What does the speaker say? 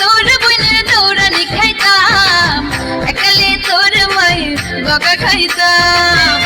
তোর বইনের দৌড়ানি খাইতাম একালে তোর মায়ের বকা খাইতাম।